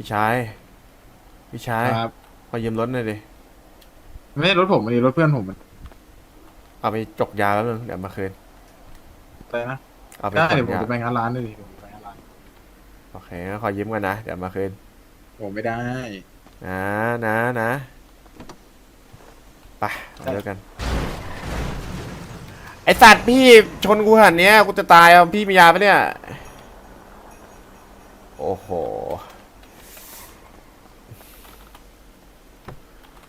พี่ชายพี่ชายครับขอยืมรถหน่อยดิไม่ใช่รถผมอันนี้รถเพื่อนผมมันเอาไปจกยาแล้วนึงเดี๋ยวมาคืนไปนะเอาไปได้จเดี๋ยกวผมยาจะไปงานร้านด้วยดิผมจะไปงานร้านโอเคงั้นขอยืมกันนะเดี๋ยวมาคืนผมไม่ได้ นะนะนะไปเอาเดียวกัน ไอสัตว์พี่ชนกูขนาดเนี้ยกูจะตายเอาพี่มียาปะเนี่ย โอ้โห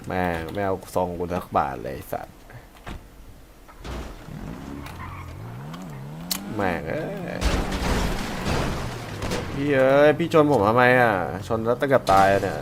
แม่ไม่เอาซองกูสักบาทเลยสัตว์แม่เอ้ยพี่เอ้ยพี่ชนผมทำไมอะ ชนแล้วตั้งกับตายเนี่ย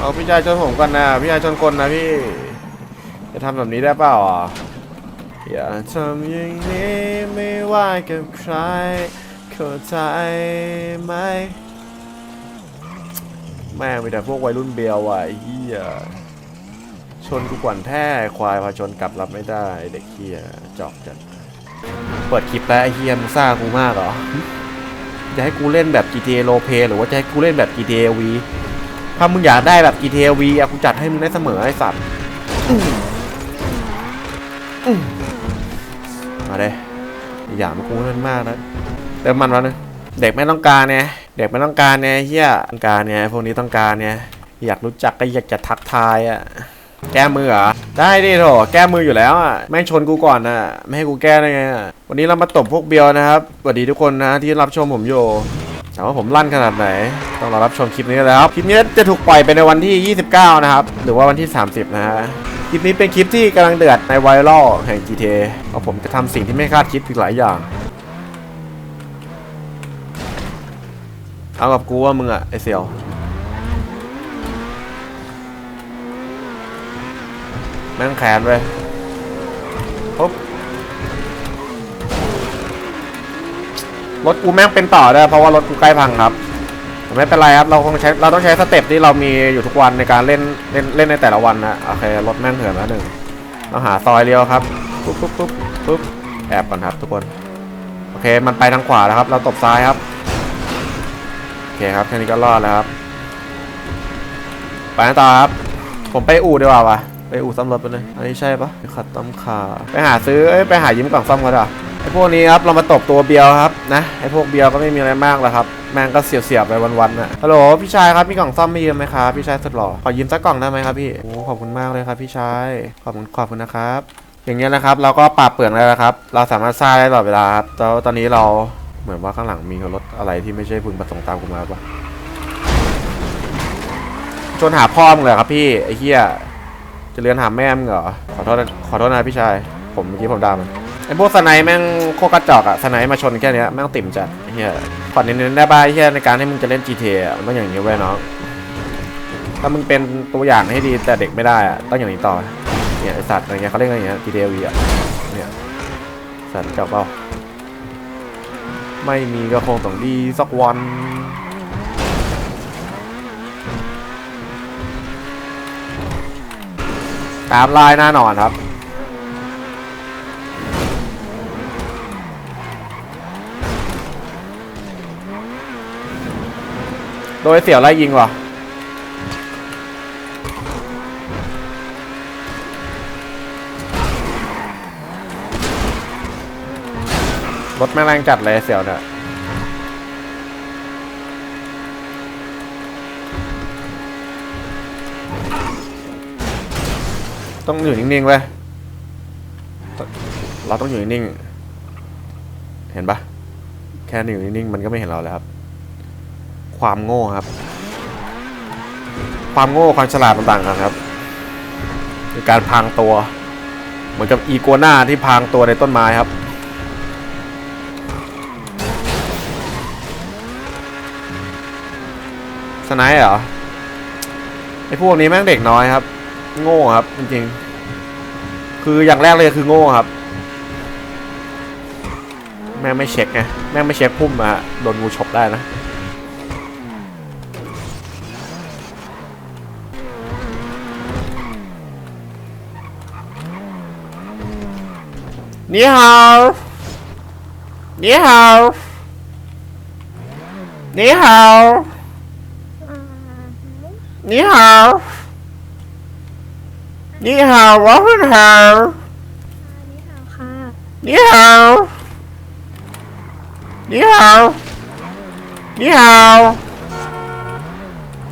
เอาพี่ชายชนผมก่อนนะพี่ชายชนคนนะพี่ จะทำแบบนี้ได้เปล่าอะอย่าทำอย่างนี้ไม่ว่ากับใครเข้าใจไหมแม่งมีแต่พวกวัยรุ่นเบียวว่ะไอ้เหี้ยชนกูกวนแท้ควายพาชนกลับรับไม่ได้เด็กเหี้ยจอกจัดเปิดคลิปแล้วไอ้เหี้ยมึงซ่ากูมากเหรอจะให้กูเล่นแบบ GTA r o l e p หรือว่าจะให้กูเล่นแบบ GTA V ถ้ามึงอยากได้แบบ GTA V อะกูจัดให้มึงได้เสมอไอ้สัตว์อื้ออื้อมาเลยอย่ามากูนั่นมากนะเติมมันวะนึงเด็กไม่ต้องการเนี่ยเด็กไม่ต้องการเนี่ยเฮียต้องการเนี่ยพวกนี้ต้องการเนี่ยอยากรู้จักก็อยากจะทักทายอะแก้มือเหรอได้ดิโถแก้มืออยู่แล้วอะแม่งชนกูก่อนนะไม่ให้กูแก้ได้ไงวันนี้เรามาตบพวกเบียวนะครับสวัสดีทุกคนนะที่รับชมผมอยู่ ถามว่าผมลั่นขนาดไหน ต้องรอรับชมคลิปนี้แล้วคลิปนี้จะถูกปล่อยไปในวันที่ 29 นะครับ หรือว่าวันที่ 30 นะฮะคลิปนี้เป็นคลิปที่กำลังเดือดในไวรัลแห่ง GTA เพราะผมจะทำสิ่งที่ไม่คาดคิดอีกหลายอย่าง เอากับกูว่ามึงอะไอเซียวแม่งแขนเลยปุ๊บ รถกูแม่งเป็นต่อได้เพราะว่ารถกูใกล้พังครับแต่ไม่เป็นไรครับเราคงใช้เราต้องใช้สเต็ปที่เรามีอยู่ทุกวันในการเล่นเล่นเล่นในแต่ละวันนะโอเครถแม่งเถื่อนแล้วหนึ่งเราหาซอยเลี้ยวครับปุ๊บปุ๊บปุ๊บปุ๊บแอบก่อนครับทุกคนโอเคมันไปทางขวาแล้วครับ เราตบซ้ายครับโอเคครับแค่นี้ก็รอดแล้วครับไปต่อครับ ผมไปอู่ดีกว่าวะไปอู่ซ่อมรถไปเลยอันนี้ใช่ปะไปขัดต้อมขาไปหาซื้อไปหายิ้มกล่องซ่อมกันดีกว่า ไอ้พวกนี้ครับเรามาตบตัวเบียวครับนะไอ้พวกเบียวก็ไม่มีอะไรมากหรอกครับแมงก็เสียบๆไปวันๆน่ะฮัลโหลพี่ชายครับมีกล่องซ่อมไม่ยืมไหมครับพี่ชายสุดหล่อขอยืมสักกล่องได้ไหมครับพี่โอ้ขอบคุณมากเลยครับพี่ชายขอบคุณขอบคุณนะครับ อย่างเงี้ยนะครับเราก็ปราบเปลืองแล้วนะครับ เราสามารถซ่าได้ตลอดเวลาครับแล้วตอนนี้เราเหมือนว่าข้างหลังมีรถอะไรที่ไม่ใช่พึงประสงค์ตามกูมาปะชนหาพ่อมึงเลยครับพี่ไอ้เหี้ยจะเรียนหาแม่มึงเหรอขอโทษนะขอโทษนะพี่ชาย ผมเมื่อกี้ผมด่ามัน ไอ้พวกสไนแม่งโคกระจอกอะสไนมาชนแค่เนี้ยแม่งติ่มจัดเฮียขอเน้นๆได้ป่ะเฮียในการให้มึงจะเล่น GTA มันต้องอย่างนี้เว้ยน้องถ้ามึงเป็นตัวอย่างให้ดีแต่เด็กไม่ได้อะต้องอย่างนี้ต่อเนี่ยไอสัตว์อะไรเงี้ยเขาเรียกอะไรเงี้ย GTA V อะเนี่ยสัตว์เจ้าเปล่าไม่มีก็คงต้องดีสักวันตามลายหน้านอนครับ โดยเสี่ยวไล่ยิงว่ะรถแม่งแรงจัดเลยเสี่ยวเนี่ยต้องอยู่นิ่งๆเว้ยเราต้องอยู่นิ่งๆเห็นปะแค่อยู่นิ่งๆมันก็ไม่เห็นเราแล้วครับ ความโง่ครับ ความโง่ความฉลาดมันต่างกันครับคือการพรางตัว เหมือนกับอีโกนาที่พรางตัวในต้นไม้ครับสไนด์เหรอไอพวกนี้แม่งเด็กน้อยครับ โง่ครับจริงๆคืออย่างแรกเลยคือโง่ครับ แม่งไม่เช็คไงแม่งไม่เช็คพุ่มมาโดนงูฉกได้นะ 你好，你好，你好，你好，你好，我很好，你好ค่ะ 你好，你好，你好，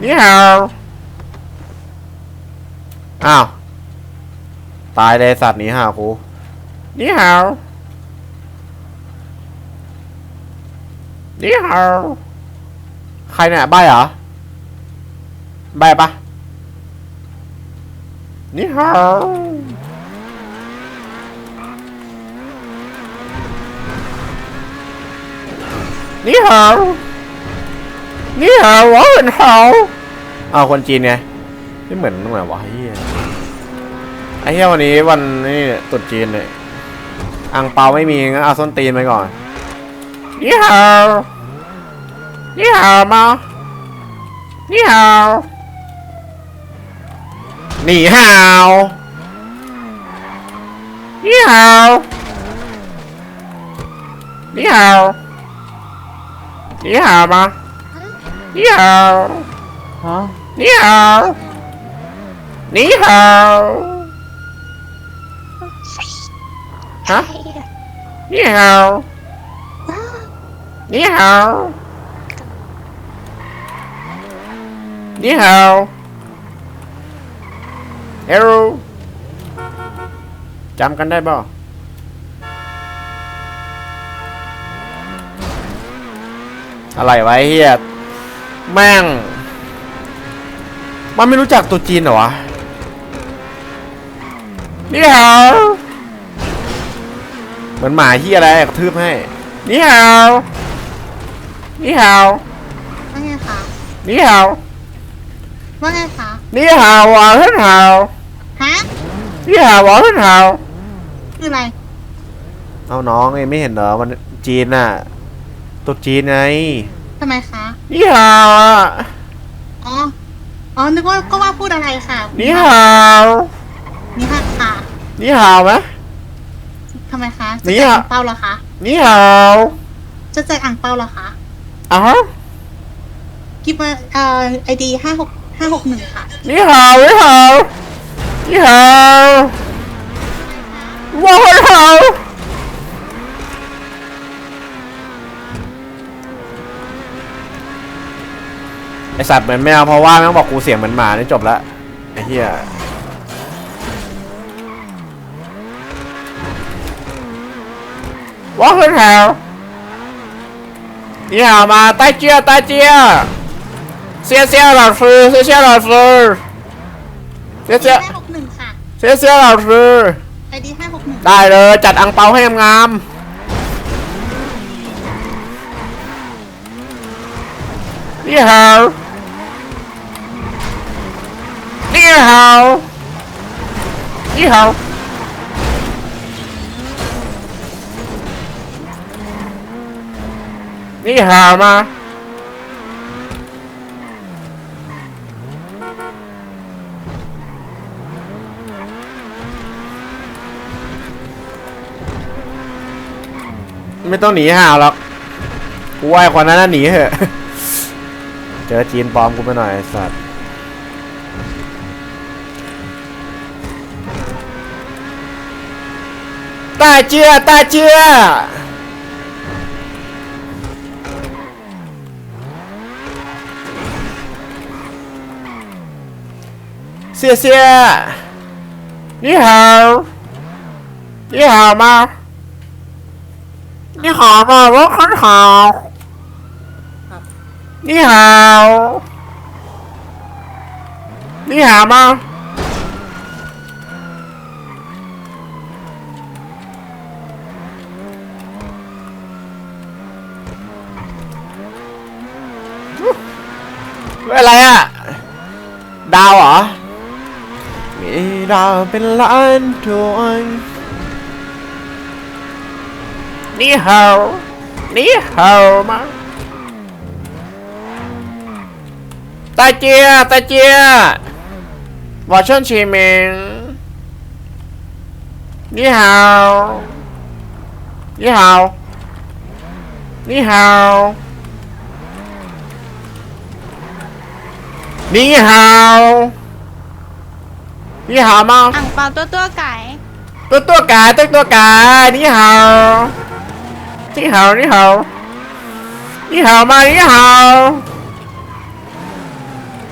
你好，อ้าว ตายเลยสัตว์หนีห่าครู 你好，你好 ใครเนี่ยใบเหรอ ใบปะ你好，你好，你好，我很好อ้าวคนจีนไงไม่เหมือนตรงไหนวะไอ้เฮียไอ้เฮียวันนี้วันนี้ตรุษจีนเลย อังเปาไม่มีงั้นเอาส้นตีนไปก่อนนี่ฮาวนี่ฮาวมานี่ฮาวนี่ฮาวนี่ฮาวนี่ฮาวนี่ฮามานี่ฮาวฮะนี่ฮาวนี่ฮาว ฮะ นี่ฮาวนี่ฮาวนี่ฮาวเอรูจำกันได้บ่อะไรไว้เฮียแม่ง มันไม่รู้จักตัวจีนเหรอวะนี่ฮาว เหมือนหมาที่อะไรกระทืบให้ นี่ฮาวนี่ฮาวว่าไงคะนี่ฮาวว่าไงคะนี่ฮาวอะเฮ้ยฮาวฮะนี่ฮาวอะเฮ้ยฮาวคืออะไรเอาน้องไงไม่เห็นเหรอมันจีนน่ะตัวจีนไงทำไมคะนี่ฮาวอะอ๋ออ๋อนึกว่าก็ว่าพูดอะไรค่ะนี่ฮาวนี่ค่ะค่ะนี่ฮาวไหม ทำไมคะ จะแจกอ่างเปาเหรอคะ นี่เหรอาจะแจกอ่างเปาเหรอคะอ้าวกิบมาเอ่อไอดีห้าหกห้าหกหนึ่งค่ะ นี่เหรอานี่เหรอนี่เหรอว้าวเหรอไอสัตว์เหมือนแมวเพราะว่าแม่งบอกกูเสียงเหมือนหมาเนี่ยจบละไอเหี้ย 我很好，你好吗？再见，再见。谢谢老师，谢谢老师，谢谢 ห้าหกหนึ่งค่ะ 谢谢老师。 ไอดีห้าหกหนึ่ง ได้เลยจัดอังเปาให้งามๆนี่ฮาวนี่ฮาวนี่ฮา นี่ฮามาไม่ต้องหนีห่าหรอก กูว่าไอ้คนนั้นน่ะหนีเหอะ เจอจีนปลอมกูไปหน่อยสัตว์ ตาเจือตาเจือ เสียเสียนี่หานี่หามานี่หามาว่าคนหานี่หานี่หามาอะไรอะดาวเหรอาเจียวอชั่นชีมิงนี่เฮานี่เฮานี่เฮานี่เฮา นี่เฮามาอ่างเปาตัวตัวไก่ตัวตัวกาตัวตัวกานี่เฮานี่เฮานี่เฮานี่เฮามานี่เฮา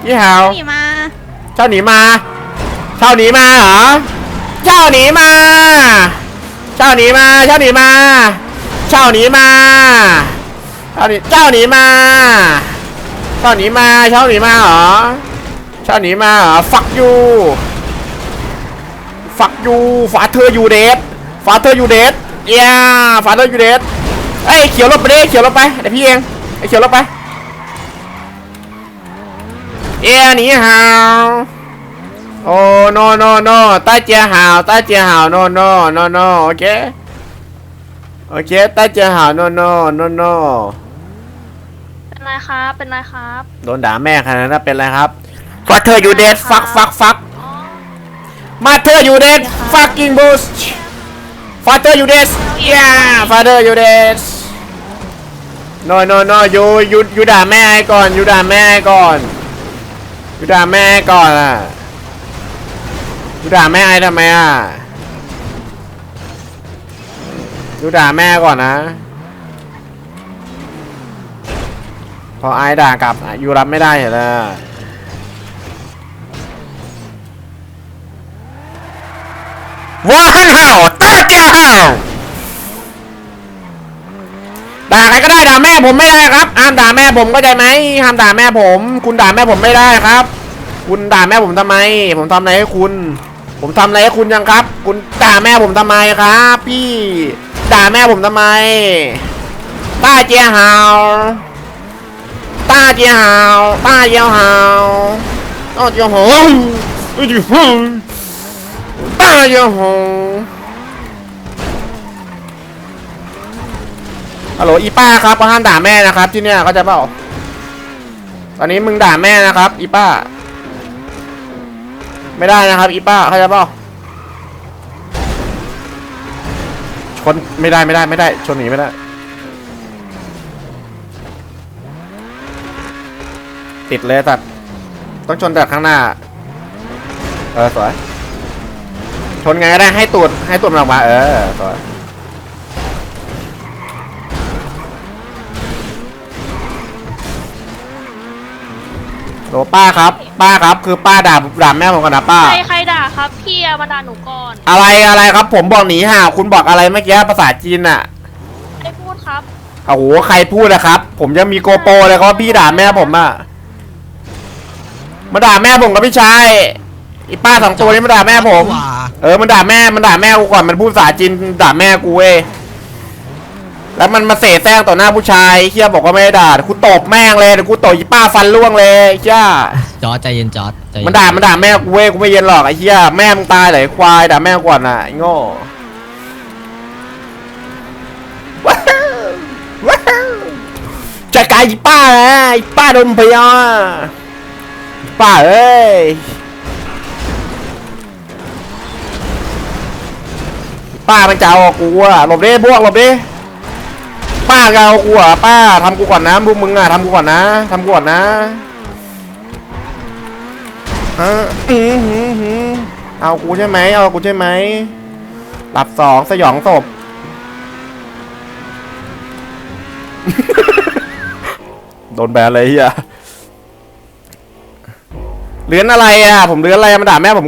นี่เฮาหนีมาเจ้าหนีมาเจ้าหนีมาเหรอเจ้าหนีมาเจ้าหนีมาเจ้าหนีมาเจ้าหนีมาเจ้าหนีเจ้าหนีมาเจ้าหนีมาเจ้าหนีมาเหรอเจ้าหนีมาเหรอ fuck you fuck you father you dead father you dead yeah father you dead เอ้ยเขียวลบไปดิเขียวลบไปเดี๋ยวพี่เองไอ้เขียวลบไปเอ้ยหนีหาวโอ้ no no no ตาเจียหาวตาเจียหาว no no no no โอเคโอเคตาเจียหาว no no no no เป็นไรครับ เป็นไรครับ โดนด่าแม่ขนาดนั้นเป็นไรครับ Father you มาเธออยู่เดส fucking bush ฟาเธออยู่เดส yeah ฟาเธออยู่เดสนอนนอนนอนอยู่อยู่อยู่ด่าแม่ก่อนยู่ด่าแม่ก่อนยู่ด่าแม่ก่อนอะยู่ด่าแม่ทำไมอะยู่ด่าแม่ก่อนนะ พอไอ้ด่ากลับยูรับไม่ได้เหรอ ว้าวตาเดียวด่าใครก็ได้ด่าแม่ผมไม่ได้ครับห้ามด่าแม่ผมเข้าใจไหมห้ามด่าแม่ผม คุณด่าแม่ผมไม่ได้ครับ คุณด่าแม่ผมทำไม ผมทำอะไรให้คุณ ผมทำอะไรให้คุณยังครับ คุณด่าแม่ผมทำไมครับ พี่ ด่าแม่ผมทำไมต้าเจียหาวต้าเจียหาวต้าเจียหาวต้าเจียเจียหา Fire hole ฮัลโหลอีป้าครับก็ห้ามด่าแม่นะครับ ที่เนี่ยเข้าใจเปล่าตอนนี้มึงด่าแม่นะครับ อีป้า ไม่ได้นะครับ อีป้าเข้าใจเปล่าชนไม่ได้ไม่ได้ไม่ได้ ชนหนีไม่ได้ ติดเลยตัดต้องชนแต่ข้างหน้า เออสวย ชนไงก็ได้ให้ตูดให้ตูดมันออกมาเออตัวโหลป้าครับ ป้าครับคือป้าด่าด่าแม่ผมก่อนนะป้า ใครใครด่าครับพี่อะมาด่าหนูก่อนอะไรอะไรครับ ผมบอกหนีห่าวคุณบอกอะไรเมื่อกี้ภาษาจีนอะไม่พูดครับ โอ้โหใครพูดนะครับ ผมยังมีโกโปรเลยครับว่าพี่ด่าแม่ผมอะมาด่าแม่ผมกับพี่ชาย อีป้าสองตัวนี้มาด่าแม่ผม เออมันด่าแม่มันด่าแม่กูก่อนมันพูดภาษาจีนด่าแม่กูเว้ยแล้วมันมาเสแสร้งต่อหน้าผู้ชายเฮียบอกว่าไม่ได้ด่ากูตบแม่งเลยเดี๋ยวกูตบอีป้าฟันร่วงเลยเฮียจอร์จใจเย็นจอร์จใจเย็มันด่ามันด่าแม่กูเว้ยกูไม่เย็นหรอกไอ้เฮียแม่มึงตายเลยไอ้ควายด่าแม่กูก่อนน่ะไอ้โง่ว้าวว้าวจัดการอีป้านะไอ้ป้าโดนพยาอีป้าเอ้ย ป้ามันจะเอากูอะหลบดิพวกหลบดิป้าจะเอากูอะป้าทำกูก่อนนะพวกมึงอะทำกูก่อนนะทำกูก่อนนะฮะอือหือหือเอากูใช่ไหมเอากูใช่ไหมหลับสองสยองศพโดนแบนเลยเฮียเลื้อนอะไรอะผมเลื้อนอะไรมาด่าแม่ผม